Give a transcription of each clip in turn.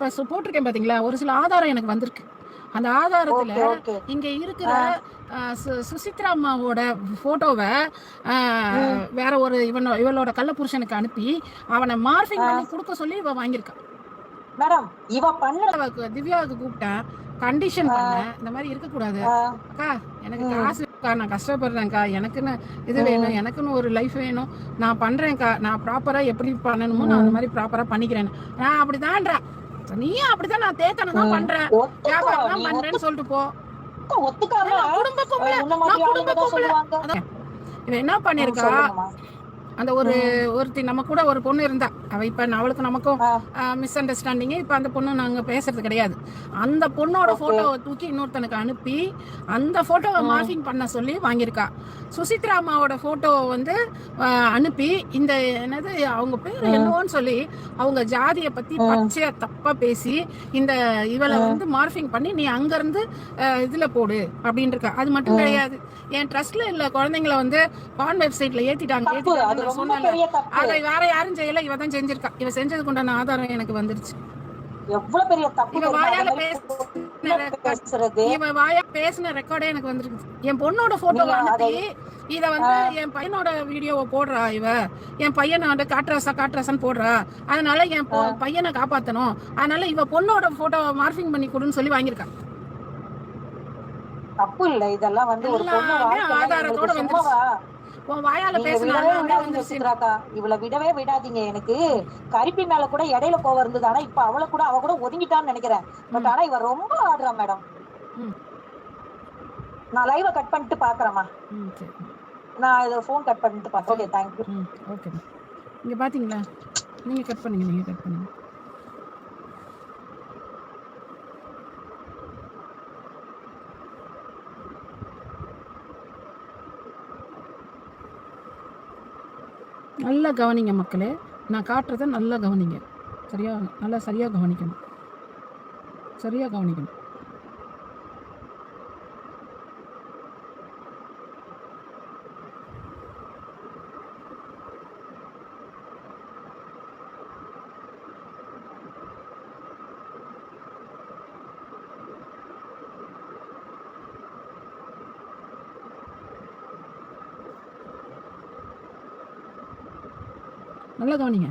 இப்ப போட்டிருக்கேன் பாத்தீங்களா? ஒரு சில ஆதாரம் எனக்கு வந்திருக்கு. அந்த ஆதாரத்துல இங்க இருக்கிற சுசித்ரா அம்மாவோட போட்டோவை வேற ஒரு இவனோ இவளோட கள்ள புருஷனுக்கு அனுப்பி அவனை மார்பிங் பண்ணி கொடுக்க சொல்லி இவ வாங்கியிருக்கான் மேடம் இவ பண்ண திவ்யாவுக்கு கூப்பிட்டேன் கண்டிஷன் பண்ணேன் இந்த மாதிரி இருக்கக்கூடாது. அக்கா எனக்கு காசு இருக்கா? நான் கஷ்டப்படுறேன்க்கா. எனக்குன்னு இது வேணும் எனக்குன்னு ஒரு லைஃப் வேணும். நான் பண்றேன்க்கா. நான் ப்ராப்பரா எப்படி பண்ணணுமோ நான் அந்த மாதிரி ப்ராப்பரா பண்ணிக்கிறேன் நான் அப்படிதான்றா. நீயும் அப்படிதான் நான் தேத்தனை தான் பண்றேன். வியாபாரம் தான் பண்றேன்னு சொல்லிட்டு போ. குடும்ப பொம்பளை குடும்ப பொம்பளை. இவன் என்ன பண்ணிருக்கா. அந்த ஒரு ஒருத்தி நம்ம கூட ஒரு பொண்ணு இருந்தா. அவ இப்ப அவளுக்கு நமக்கும். மிஸ் அண்டர்ஸ்டாண்டிங் இப்ப அந்த பொண்ணு நாங்க பேசுறது கிடையாது. அந்த பொண்ணோட போட்டோவை தூக்கி இன்னொருத்தனுக்கு அனுப்பி அந்த போட்டோவை மார்க்கிங் பண்ண சொல்லி வாங்கியிருக்கா. சுசித்ரா அம்மாவோட போட்டோவை வந்து அனுப்பி இந்த என்னது அவங்க பேர் என்னவோன்னு சொல்லி அவங்க ஜாதியை பத்தி பச்சையா தப்பா பேசி இந்த இவளை வந்து மார்பிங் பண்ணி நீ அங்க இருந்து இதுல போடு அப்படின்னு இருக்கா அது மட்டும் கிடையாது. என் ட்ரஸ்ட்ல இல்ல குழந்தைங்கள வந்து பான் வெப்சைட்ல ஏத்திட்டாங்க தப்பு. அதை வேற யாரும் செய்யல. இவ தான் செஞ்சிருக்கா. இவ செஞ்சதுக்கு உண்டான ஆதாரம் எனக்கு வந்துருச்சு. எவ்வளவு பெரிய தப்பு? வாயால பேசுறது. இவ வாயா பேசின ரெக்கார்டே எனக்கு வந்திருக்கு என் பொண்ணோட போட்டோ அனுப்பி இத வந்து என் பையனோட வீடியோவை போடுறா இவ. என் பையனை வந்து காட்டுறாசா காட்டுறாசான்னு போடுறா. அதனால என் பையனை காப்பாத்தணும். அதனால இவ பொண்ணோட போட்டோ மார்பிங் பண்ணி கொடுன்னு சொல்லி வாங்கியிருக்கா. தப்பு இல்ல. இதெல்லாம் வந்து ஒரு பொண்ணு ஆதாரத்தோட. சும்மாவா? உன் வாயால பேசினா விடவே விடாதீங்க சித்ராக்கா. இவள விடவே விடாதீங்க எனக்கு. கருப்பி மேல கூட இடையில கோவம் இருந்தது. ஆனா இப்ப அவள கூட அவ கூட ஒதுங்கிட்டான்னு நினைக்கிறேன். பட் ஆனா இவ ரொம்ப ஆடுறா மேடம். நான் லைவ கட் பண்ணிட்டு பாக்குறேம்மா. ம் சரி. நான் இதை ஃபோன் கட் பண்ணிட்டு பாக்குறேன். ஓகே தேங்க்யூ ம் ஓகே இங்க பாத்தீங்களா? நீங்க கட் பண்ணுங்க நீங்க கட் பண்ணுங்க. நல்லா கவனிங்க மக்களே. நான் காட்டுறதை நல்லா கவனிங்க. சரியா? நல்லா சரியாக கவனிக்கணும். சரியாக கவனிக்கணும். நல்லா கவனிங்க.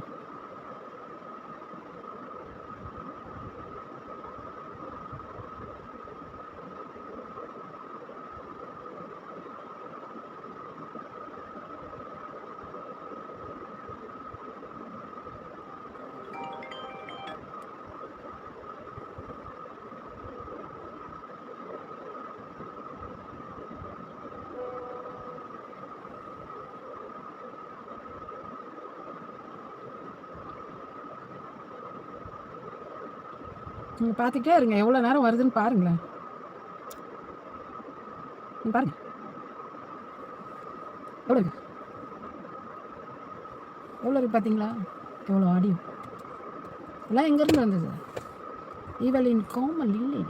நீங்கள் பார்த்துக்கிட்டே இருங்க. எவ்வளோ நேரம் வருதுன்னு பாருங்களேன். பாருங்க. எவ்வளோ இருக்கு? எவ்வளோ இருக்குது பார்த்தீங்களா எவ்வளோ ஆடியோ எல்லாம் எங்கேருந்து வந்தது? இவளின் கோம லீலை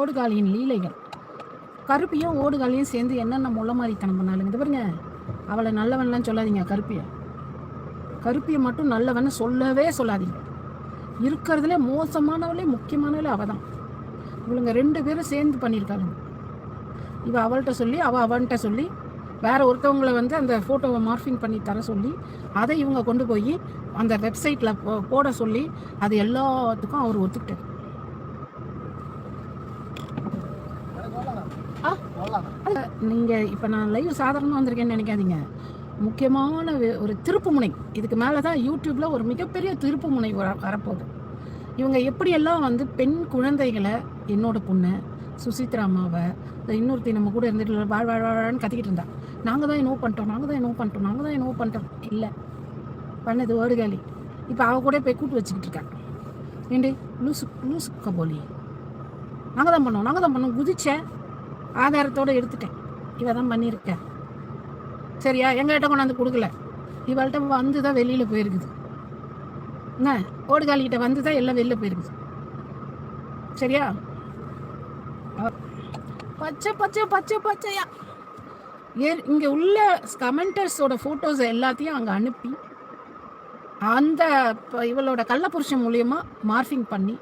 ஓடுகாலியின் லீலைகள். கருப்பியும் ஓடுகாலியும் சேர்ந்து என்னென்ன முள்ள மாதிரித்தனம் பண்ணாலுங்க. இது பாருங்க. அவளை நல்லவன்லாம் சொல்லாதீங்க கருப்பியை. கருப்பியை மட்டும் நல்லவன்னு சொல்லவே சொல்லாதீங்க. இருக்கிறதுல மோசமானவளே முக்கியமானவளே அவ தான் இவளுங்க ரெண்டு பேரும் சேர்ந்து பண்ணியிருக்காங்க. இவ அவள்கிட்ட சொல்லி அவள் அவன்கிட்ட சொல்லி வேற ஒருத்தவங்களை வந்து அந்த ஃபோட்டோவை மார்ஃபிங் பண்ணி தர சொல்லி அதை இவங்க கொண்டு போய் அந்த வெப்சைட்டில் போட சொல்லி அது எல்லாத்துக்கும் அவர் ஒத்துக்கிட்டார். ஆ? நீங்கள் இப்போ நான் லைவ் சாதாரணமாக வந்திருக்கேன்னு நினைக்காதீங்க. முக்கியமான ஒரு ஒரு திருப்புமுனை. இதுக்கு மேலே தான் யூடியூப்பில் ஒரு மிகப்பெரிய திருப்புமுனை வர வரப்போகுது. இவங்க எப்படியெல்லாம் வந்து பெண் குழந்தைகளை என்னோட பொண்ணு சுசித்ரா அம்மாவை இன்னொருத்தி நம்ம கூட இருந்துட்டு வாழ் வாழ் வாழ்னு கத்திக்கிட்டு இருந்தா. நாங்கள் தான் என்னவோ பண்ணிட்டோம் நாங்கள் தான் என்னவோ பண்ணிட்டோம் நாங்கள் தான் என்னவோ பண்ணிட்டோம். இல்லை. பண்ணது வேடுகாலி இப்போ அவ கூட போய் கூட்டு வச்சுக்கிட்டு இருக்கா. ஏண்டி? லூசு லூசு கபோலி. நாங்கள் தான் பண்ணோம் நாங்கள் தான் பண்ணோம். குதிச்சேன். ஆதாரத்தோடு எடுத்துட்டேன். இவ தான் பண்ணியிருக்கேன் சரியா? எங்கள்கிட்ட கொண்டாந்து கொடுக்கல. இவள்கிட்ட வந்து தான் வெளியில் போயிருக்குது. என்ன? ஓடுகாலிக்கிட்ட வந்து தான் எல்லாம் வெளில போயிருக்குது. சரியா? பச்சை பச்சை பச்சை பச்சையா? ஏ இங்கே உள்ள கமெண்டர்ஸோட ஃபோட்டோஸ் எல்லாத்தையும் அங்கே அனுப்பி அந்த இவளோட கள்ளப்புருஷன் மூலியமாக மார்ஃபிங் பண்ணி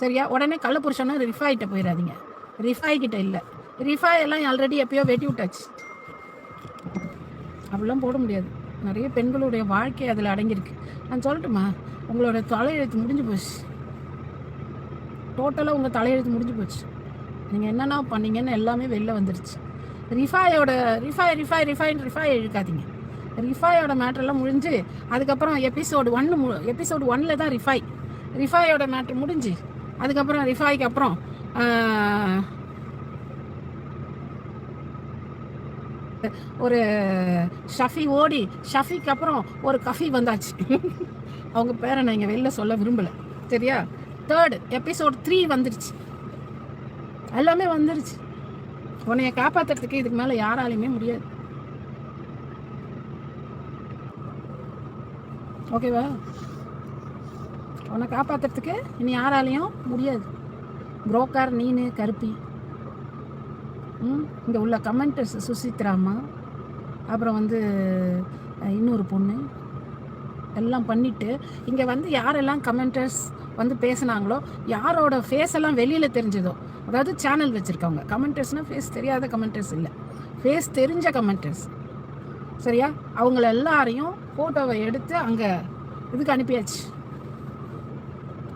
சரியா? உடனே கள்ளப்புருஷன்னா ரிஃபாய்கிட்ட போயிடாதீங்க ரிஃபாய் கிட்ட இல்லை. ரிஃபாய் எல்லாம் ஆல்ரெடி எப்பயோ வெட்டி விட்டாச்சு. அப்படிலாம் போட முடியாது. நிறைய பெண்களுடைய வாழ்க்கை அதில் அடங்கியிருக்கு. நான் சொல்லட்டுமா? உங்களோட தலையெழுத்து முடிஞ்சு போச்சு. டோட்டலாக உங்கள் தலையெழுத்து முடிஞ்சு போச்சு. நீங்கள் என்னென்ன பண்ணீங்கன்னு எல்லாமே வெளில வந்துருச்சு. ரிஃபாயோட ரிஃபாய் ரிஃபாய் ரிஃபைன் ரிஃபாய் இழுக்காதீங்க. ரிஃபாயோட மேட்ரெல்லாம் முடிஞ்சு அதுக்கப்புறம் எபிசோடு ஒன்று மு எபிசோடு ஒன்னில் தான் ரிஃபாய். ரிஃபாயோட மேட்ரு முடிஞ்சு அதுக்கப்புறம் ரிஃபாய்க்கு அப்புறம் ஒரு ஷஃபி ஓடி ஷஃபிக்கு அப்புறம் ஒரு கஃபி வந்தாச்சு. அவங்க பேரை நான் இங்கே வெளில சொல்ல விரும்பலை. சரியா? தேர்டு எபிசோட் த்ரீ வந்துருச்சு. எல்லாமே வந்துருச்சு. உன்னைய காப்பாத்துறதுக்கு இதுக்கு மேலே யாராலையுமே முடியாது. ஓகேவா உன்னை காப்பாத்துறதுக்கு இனி யாராலையும் முடியாது. புரோக்கர் நீனு கருப்பி. இங்கே உள்ள கமெண்டர்ஸ் சுசித்ராமா அப்புறம் வந்து இன்னொரு பொண்ணு எல்லாம் பண்ணிவிட்டு இங்கே வந்து யாரெல்லாம் கமெண்டர்ஸ் வந்து பேசுனாங்களோ யாரோட ஃபேஸ் எல்லாம் வெளியில் தெரிஞ்சதோ அதாவது சேனல் வச்சுருக்கவங்க கமெண்டர்ஸ்னால் ஃபேஸ் தெரியாத கமெண்டர்ஸ் இல்லை ஃபேஸ் தெரிஞ்ச கமெண்டர்ஸ் சரியா? அவங்கள எல்லாரையும் ஃபோட்டோவை எடுத்து அங்கே இதுக்கு அனுப்பியாச்சு.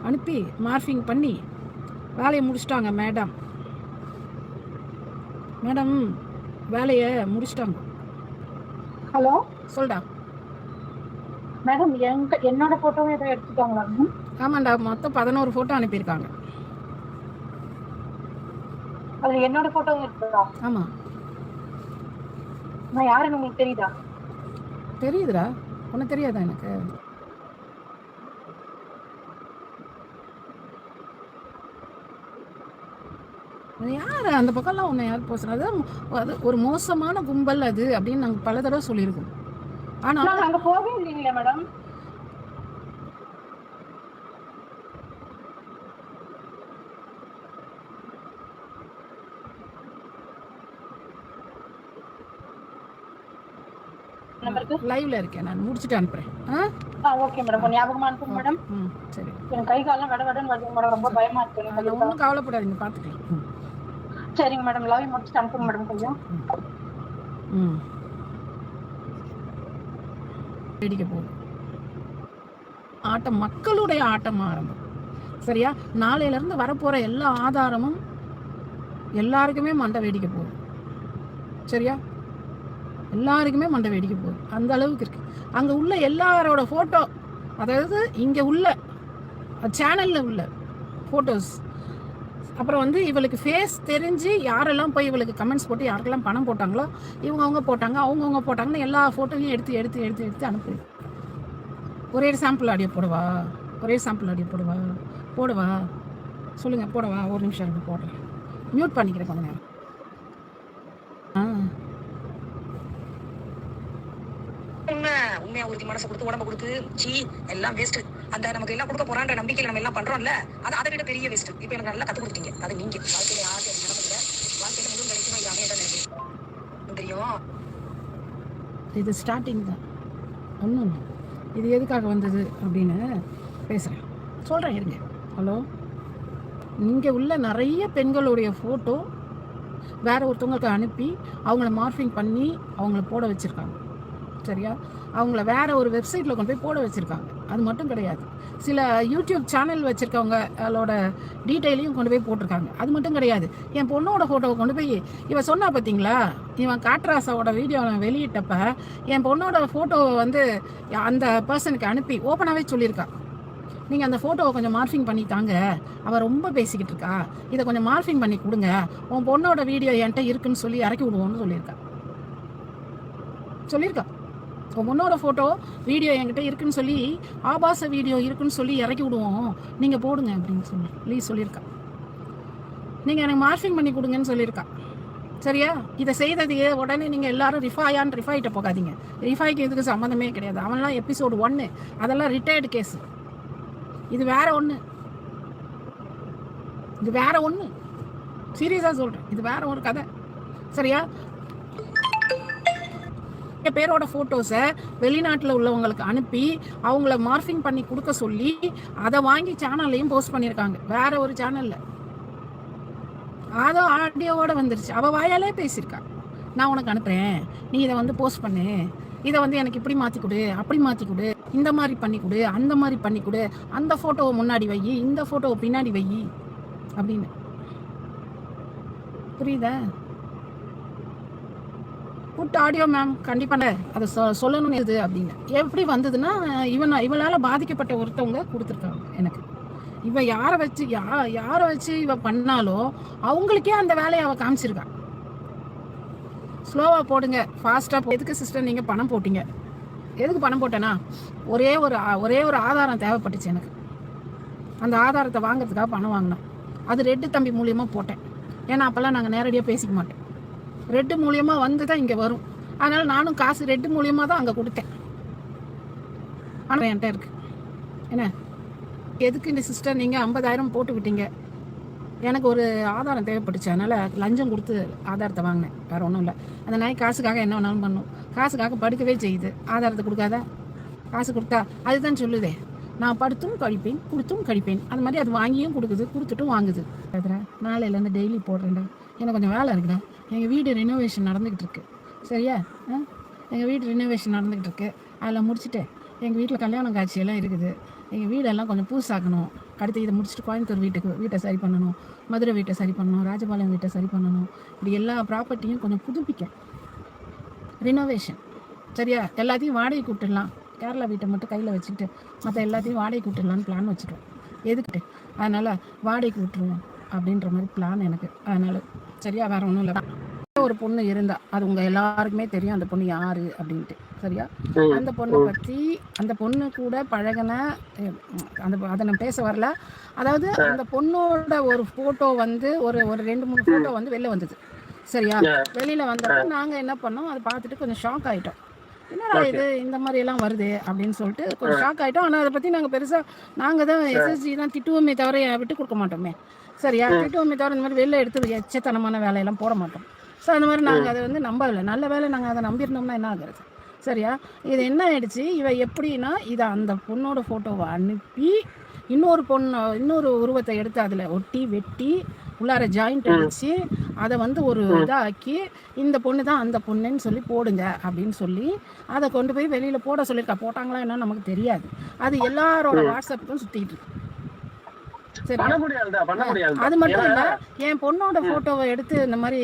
அனுப்பி மார்ஃபிங் பண்ணி வேலையை முடிச்சிட்டாங்க மேடம் மேடம் வேலையை முடிச்சிட்டாங்க. ஹலோ? சொல்டா. மேடம் எங்க என்னோட போட்டோவும் ஏதோ எடுத்துட்டாங்களா ஆமாண்டா மொத்தம் பதினோரு ஃபோட்டோ அனுப்பியிருக்காங்க. அதுல என்னோட போட்டோவும் இருக்குதா? ஆமாம் நான் யாருன்னு உங்களுக்கு தெரியுதா? தெரியுதுடா. உனக்கு தெரியாதா எனக்கு? யார்? அந்த பக்கம்லாம் உன்னை யார் போசுறது அது அது ஒரு மோசமான கும்பல் அது அப்படின்னு நாங்கள் பல தடவை சொல்லியிருக்கோம். ஆனால் அங்க போகவே இல்லைங்களே மேடம். லைவ்ல இருக்கேன். நான் முடிச்சுட்டு அனுப்புறேன். ஆ? ஓகே மேடம் கொஞ்சம் ஞாபகமா அனுப்புங்க மேடம் ம் சரி. எனக்கு கை காலெல்லாம் வட வடன்னு வருது. மேடம் ரொம்ப பயமா இருக்கு. ஒன்றும் கவலைப்படாதீங்க. பார்த்துக்கலாம். சரிங்க மேடம். லவ் முடிச்சுட்டு அனுப்புங்க மேடம் கொஞ்சம். ம். வேடிக்கை போகும் ஆட்டம் மக்களுடைய ஆட்டம் ஆரம்பம். சரியா? நாளையிலேருந்து வரப்போகிற எல்லா ஆதாரமும் எல்லாருக்குமே மண்டை வேடிக்கை போகும் சரியா? எல்லாருக்குமே மண்டை வேடிக்கை போகுது. அந்த அளவுக்கு இருக்கு. அங்கே உள்ள எல்லாரோட ஃபோட்டோ அதாவது இங்கே உள்ள சேனலில் உள்ள ஃபோட்டோஸ் அப்புறம் வந்து இவளுக்கு ஃபேஸ் தெரிஞ்சு யாரெல்லாம் போய் இவளுக்கு கமெண்ட்ஸ் போட்டு யாருக்கெல்லாம் பணம் போட்டாங்களோ இவங்க அவங்க போட்டாங்க அவங்கவுங்க போட்டாங்கன்னு எல்லா ஃபோட்டோவையும் எடுத்து எடுத்து எடுத்து எடுத்து அனுப்புது ஒரே சாம்பிள் ஆடியோ போடுவா. ஒரே சாம்பிள் ஆடியோ போடுவா. போடுவா. சொல்லுங்கள் போடவா. ஒரு நிமிஷம் இருக்கு போடுறேன். மியூட் பண்ணிக்கிறேன் கொஞ்ச நேரம் ஆ எல்லாமே அவங்களுக்கு மனசை கொடுத்து உடம்ப கொடுத்து சீ எல்லாம் வேஸ்ட் அந்த நமக்கு எல்லாம் கொடுக்க போறான்ற நம்பிக்கையில நம்ம எல்லாம் பண்றோம்ல அது அதை விட பெரிய வேஸ்ட் இப்போ எனக்கு நல்லா கத்து கொடுத்தீங்க. அது நீங்க வாழ்க்கையில யாருக்கு அது வாழ்க்கையில முழு கிடைக்குமா இது அமையதான் நினைக்கிறேன் தெரியும்? இது ஸ்டார்டிங் தான். ஒன்றும் இது எதுக்காக வந்தது அப்படின்னு பேசுகிறேன் சொல்கிறேன் இருங்க. ஹலோ இங்கே உள்ள நிறைய பெண்களுடைய ஃபோட்டோ வேற ஒருத்தவங்களுக்கு அனுப்பி அவங்கள மார்ஃபிங் பண்ணி அவங்கள போட வச்சுருக்காங்க. சரியா? அவங்கள வேற ஒரு வெப்சைட்டில் கொண்டு போய் போட வச்சுருக்காங்க. அது மட்டும் கிடையாது. சில யூடியூப் சேனல் வச்சிருக்கவங்க அதோட டீட்டெயிலையும் கொண்டு போய் போட்டிருக்காங்க. அது மட்டும் கிடையாது. என் பொண்ணோட ஃபோட்டோவை கொண்டு போய் இவன் சொன்னா பார்த்தீங்களா இவன் காட்ராசாவோட வீடியோ வெளியிட்டப்ப என் பொண்ணோட ஃபோட்டோவை வந்து அந்த பர்சனுக்கு அனுப்பி ஓப்பனாகவே சொல்லியிருக்கான் நீங்கள் அந்த ஃபோட்டோவை கொஞ்சம் மார்ஃபிங் பண்ணி தாங்க. அவள் ரொம்ப பேசிக்கிட்டு இருக்கா. இதை கொஞ்சம் மார்ஃபிங் பண்ணி கொடுங்க. உன் பொண்ணோட வீடியோ என்கிட்ட இருக்குன்னு சொல்லி இறக்கி விடுவோம்னு சொல்லியிருக்கா. சொல்லியிருக்கா. இப்போ முன்னோட ஃபோட்டோ வீடியோ என்கிட்ட இருக்குன்னு சொல்லி ஆபாச வீடியோ இருக்குன்னு சொல்லி இறக்கி விடுவோம். நீங்கள் போடுங்க அப்படின்னு சொல்லி ப்ளீஸ் சொல்லியிருக்கா. நீங்கள் எனக்கு மார்ஃபிங் பண்ணி கொடுங்கன்னு சொல்லியிருக்கா. சரியா? இதை செய்தது உடனே நீங்கள் எல்லாரும் ரிஃபாயான்னு ரிஃபாய்கிட்ட போகாதீங்க. ரிஃபாய்க்கு இதுக்கு சம்மந்தமே கிடையாது. அவன்லாம் எபிசோடு ஒன்று அதெல்லாம் ரிட்டையர்டு கேஸ் இது வேற ஒன்று இது வேற ஒன்று சீரியஸாக சொல்கிறேன் இது வேற ஒரு கதை. சரியா? நிறைய பேரோட ஃபோட்டோஸை வெளிநாட்டில் உள்ளவங்களுக்கு அனுப்பி அவங்கள மார்ஃபிங் பண்ணி கொடுக்க சொல்லி அதை வாங்கி சேனல்லையும் போஸ்ட் பண்ணியிருக்காங்க வேற ஒரு சேனலில் அதோ ஆடியோவோட வந்துருச்சு. அவள் வாயாலே பேசியிருக்கா நான் உனக்கு அனுப்புகிறேன் நீ இதை வந்து போஸ்ட் பண்ணு. இதை வந்து எனக்கு இப்படி மாற்றி கொடு அப்படி மாற்றி கொடு இந்த மாதிரி பண்ணி கொடு அந்த மாதிரி பண்ணி கொடு அந்த ஃபோட்டோவை முன்னாடி வை இந்த ஃபோட்டோவை பின்னாடி வை அப்படின்னு. புரியுதா? குட் ஆடியோ மேம் கண்டிப்பாக அதை சொ சொல்லணும்னு இது அப்படின்னு எப்படி வந்ததுன்னா இவன் இவளால் பாதிக்கப்பட்ட ஒருத்தவங்க கொடுத்துருக்காங்க எனக்கு. இவன் யாரை வச்சு யா யாரை வச்சு இவன் பண்ணாலோ அவங்களுக்கே அந்த வேலையை அவள் காமிச்சிருக்கான் ஸ்லோவாக போடுங்க. ஃபாஸ்ட்டாக எதுக்கு சிஸ்டர் நீங்கள் பணம் போட்டீங்க? எதுக்கு பணம் போட்டேன்னா ஒரே ஒரு ஒரே ஒரு ஆதாரம் தேவைப்பட்டுச்சு எனக்கு. அந்த ஆதாரத்தை வாங்குறதுக்காக பணம் வாங்கினேன் அது ரெட்டு தம்பி மூலியமாக போட்டேன். ஏன்னா அப்போல்லாம் நாங்கள் நேரடியாக பேசிக்க மாட்டோம். ரெட்டு மூலியமாக வந்து தான் இங்கே வரும். அதனால் நானும் காசு ரெட்டு மூலியமாக தான் அங்கே கொடுத்தேன். ஆனால் என்கிட்ட இருக்கு. என்ன? எதுக்கு இந்த சிஸ்டர் நீங்கள் ஐம்பதாயிரம் போட்டு விட்டீங்க? எனக்கு ஒரு ஆதாரம் தேவைப்பட்டுச்சு. அதனால் லஞ்சம் கொடுத்து ஆதாரத்தை வாங்கினேன். வேறு ஒன்றும் இல்லை. அந்த நாய் காசுக்காக என்ன வேணாலும் பண்ணும். காசுக்காக படுக்கவே செய்யுது. ஆதாரத்தை கொடுக்காத? காசு கொடுத்தா அதுதான் சொல்லுதே. நான் படுத்தும் கழிப்பேன் கொடுத்தும் கழிப்பேன். அது மாதிரி அது வாங்கியும் கொடுக்குது கொடுத்துட்டும் வாங்குது. அதுரா நாளையிலேருந்து டெய்லி போடுறேன்டா. எனக்கு கொஞ்சம் வேலை இருக்குடா. எங்கள் வீடு ரினோவேஷன் நடந்துக்கிட்டு இருக்கு சரியா? ஆ? எங்கள் வீடு ரினோவேஷன் நடந்துக்கிட்டு இருக்கு அதில் முடிச்சுட்டு எங்கள் வீட்டில் கல்யாணம் காட்சியெல்லாம் இருக்குது. எங்கள் வீடெல்லாம் கொஞ்சம் பூசாக்கணும் அடுத்து இதை முடிச்சுட்டு கோயம்புத்தூர் வீட்டுக்கு வீட்டை சரி பண்ணணும். மதுரை வீட்டை சரி பண்ணணும். ராஜபாளையம் வீட்டை சரி பண்ணணும். இப்படி எல்லா ப்ராப்பர்ட்டியும் கொஞ்சம் புதுப்பிக்க ரினோவேஷன் சரியா? எல்லாத்தையும் வாடகை கூட்டிடலாம். கேரளா வீட்டை மட்டும் கையில் வச்சுக்கிட்டு மற்ற எல்லாத்தையும் வாடகை கூட்டிடலான்னு பிளான் வச்சுருக்கோம் எதுக்கிட்டு அதனால் வாடகைக்கு கூட்டுருவோம் அப்படின்ற மாதிரி பிளான் எனக்கு. அதனால் சரியா வேற ஒன்றும் இல்லை. ஒரு பொண்ணு இருந்தா அது உங்க எல்லாருக்குமே தெரியும் அந்த பொண்ணு யாரு அப்படின்ட்டு. சரியா. அந்த பொண்ணை பற்றி அந்த பொண்ணு கூட பழகின அந்த அதை நான் பேச வரல. அதாவது அந்த பொண்ணோட ஒரு போட்டோ வந்து ஒரு ஒரு ரெண்டு மூணு போட்டோ வந்து வெளில வந்தது. சரியா. வெளியில வந்தப்ப நாங்க என்ன பண்ணோம் அதை பார்த்துட்டு கொஞ்சம் ஷாக் ஆயிட்டோம். என்னடா இது இந்த மாதிரி எல்லாம் வருது அப்படின்னு சொல்லிட்டு கொஞ்சம் ஷாக் ஆயிட்டோம். ஆனா அதை பத்தி நாங்க பெருசா நாங்க தான் எஸ்எஸ்ஜி தான் திட்டுவோமே தவிர விட்டு கொடுக்க மாட்டோமே. சரியா திட்டுவோமே தவிர இந்த மாதிரி வெளில எடுத்து எச்சத்தனமான வேலையெல்லாம் போட மாட்டோம். ஸோ அந்த மாதிரி நாங்கள் அதை வந்து நம்பவில்லை நல்ல வேலை நாங்கள் அதை நம்பியிருந்தோம்னா என்ன ஆகுறது? சரியா? இது என்ன ஆயிடுச்சு? இவ எப்படின்னா இதை அந்த பொண்ணோட ஃபோட்டோவை அனுப்பி இன்னொரு பொண்ணு இன்னொரு உருவத்தை எடுத்து அதில் ஒட்டி வெட்டி உள்ளார ஜாயிண்ட் அடிச்சு அதை வந்து ஒரு இதாக்கி இந்த பொண்ணு தான் அந்த பொண்ணுன்னு சொல்லி போடுங்க அப்படின்னு சொல்லி அதை கொண்டு போய் வெளியில் போட சொல்லியிருக்கா. போட்டாங்களா என்னன்னு நமக்கு தெரியாது. அது எல்லாரோட வாட்ஸ்அப்புக்கும் சுற்றிட்டு இருக்கு சரி பண்ண முடியாதுடா பண்ண முடியாது அது மட்டும் இல்ல என் பொண்ணோட போட்டோவை எடுத்து இந்த மாதிரி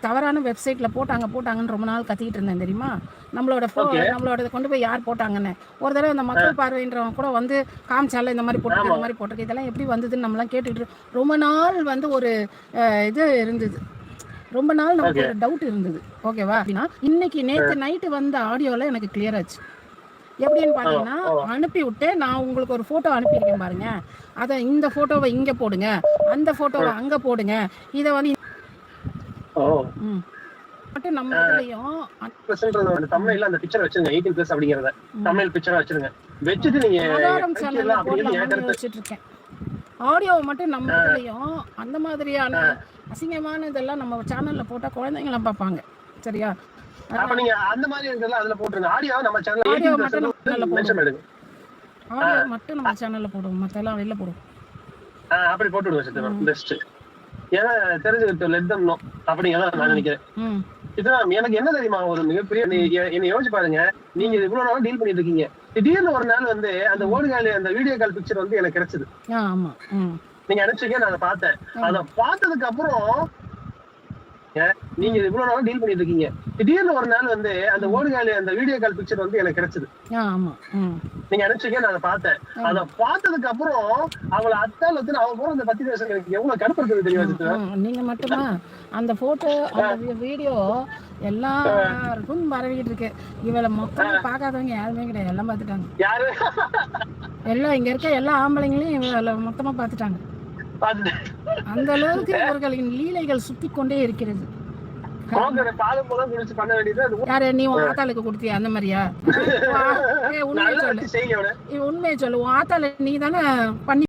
தவறான வெப்சைட்ல போட்டாங்க போட்டாங்கன்னு ரொம்ப நாள் கத்திக்கிட்டு இருந்தேன் தெரியுமா? நம்மளோட. நம்மளோட கொண்டு போய் யார் போட்டாங்கன்னு. ஒரு தடவை இந்த மக்கள் பார்வைன்றவங்க கூட வந்து காமிச்சால இந்த மாதிரி போட்டு இந்த மாதிரி போட்டிருக்கு இதெல்லாம் எப்படி வந்ததுன்னு நம்மலாம் கேட்டுட்டு ரொம்ப நாள் வந்து ஒரு இது இருந்தது. ரொம்ப நாள் நமக்கு ஒரு டவுட் இருந்தது. ஓகேவா? அப்படின்னா இன்னைக்கு நேத்து நைட்டு வந்த ஆடியோல எனக்கு கிளியர் ஆச்சு. எப்படின்னு பாத்தீங்கன்னா அனுப்பி விட்டு நான் உங்களுக்கு ஒரு போட்டோ அனுப்பியிருக்கேன் பாருங்க. அதை இந்த போட்டோவை இங்க போடுங்க. அந்த போட்டோவை அங்க போடுங்க. இதை வந்து. மட்டும் நம்ம இதுலயும் தமிழ்ல அந்த பிக்சர் வச்சிருங்க எயிட்டீன் பிளஸ் அப்படிங்கறத. தமிழ் பிக்சரா வச்சிருங்க. வச்சுட்டு நீங்க யோசிச்சுட்டு இருக்கேன் ஆடியோவை மட்டும் நம்ம இதுலயும் அந்த மாதிரியான அசிங்கமான இதெல்லாம் நம்ம சேனல்ல போட்டா குழந்தைங்களாம் பார்ப்பாங்க. சரியா? அப்ப நீங்க அந்த மாதிரி இருக்கிறதுல அதுல போட்டுருங்க. ஆடியோ நம்ம சேனல் Audio எயிட்டீன் மட்டும் நம்ம மென்ஷன் எடுங்க. ஆடியோ மட்டும் நம்ம சேனல்ல போடுவோம். மத்தெல்லாம் வெளில போடுவோம். அப்படி போட்டு விடுங்க சித்தம் பெஸ்ட் ஏன்னா தெரிஞ்சுக்கிட்டு லெட் தம் நோ நான் நினைக்கிறேன். இதுதான் எனக்கு என்ன தெரியுமா ஒரு மிகப்பெரிய என்னை யோசிச்சு பாருங்க. நீங்க இவ்வளவு நாள் டீல் பண்ணிட்டு இருக்கீங்க திடீர்னு ஒரு நாள் வந்து அந்த ஓடுகாலி அந்த வீடியோ கால் பிக்சர் வந்து எனக்கு கிடைச்சது. நீங்க அனுப்பிச்சீங்க நான் அதை பார்த்தேன். அதை பார்த்ததுக்கு அப்புறம் நீங்க இவ்வளவு நாள் டீல் பண்ணிட்டு இருக்கீங்க திடீர்னு ஒரு நாள் வந்து அந்த ஓடுகாலி அந்த வீடியோ கால் பிக்சர் வந்து எனக்கு கிடைச்சது. நீங்க அனுப்பிச்சீங்க நான் அதை பார்த்தேன். அதை பார்த்ததுக்கு அப்புறம் அவங்கள அத்தால் வந்து அவங்க போற அந்த பத்தி பேசுறது எனக்கு எவ்வளவு தெரியுமா சித்தா? ம், நீங்க மட்டுமா? அந்த போட்டோ அந்த வீடியோ எல்லாருக்கும் பரவிக்கிட்டு இருக்கு. இவளை மொத்தமா பார்க்காதவங்க யாருமே கிடையாது. எல்லாம் பார்த்துட்டாங்க. யாரு? எல்லாம் இங்க இருக்க எல்லா ஆம்பளைங்களையும் இவளை மொத்தமா பார்த்துட்டாங்க. பார்த்துட்டு அந்த அளவுக்கு இவர்களின் லீலைகள் சுத்தி கொண்டே இருக்கிறது யாரு நீ உன் ஆத்தாளுக்கு கொடுத்தியா அந்த மாதிரியா? உண்மையை சொல்லு. உண்மையை உன் ஆத்தால நீ தானே பண்ணி